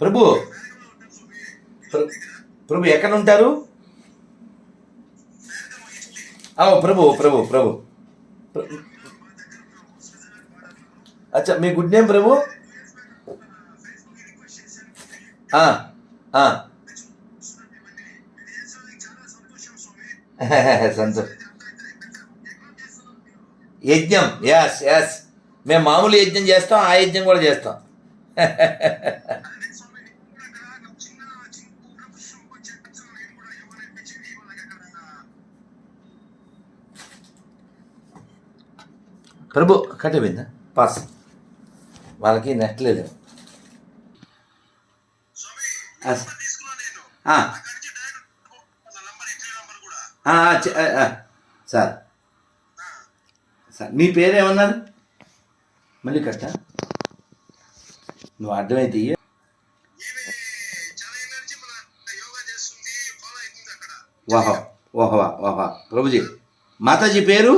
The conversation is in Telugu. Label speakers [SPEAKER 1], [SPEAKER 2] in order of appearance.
[SPEAKER 1] ప్రభు ప్రభు ఎక్కడ ఉంటారు ఆ, ప్రభు ప్రభు. ప్రభు అచ్చా మీ గుడ్ నేమ్ ప్రభు? ఆ, సంతోష్. యజ్ఞం యాస్ యాస్ మేము మామూలు యజ్ఞం చేస్తాం ఆ యజ్ఞం కూడా చేస్తాం. ప్రభు కట్టబోయిందా పాస్ వాళ్ళకి నెట్ లేదు. సార్. సార్ మీ పేరేమన్నారు మళ్ళీ కట్ట నువ్వు అర్థమైతే. వాహో ఓహో వాహో ప్రభుజీ మాతాజీ పేరు?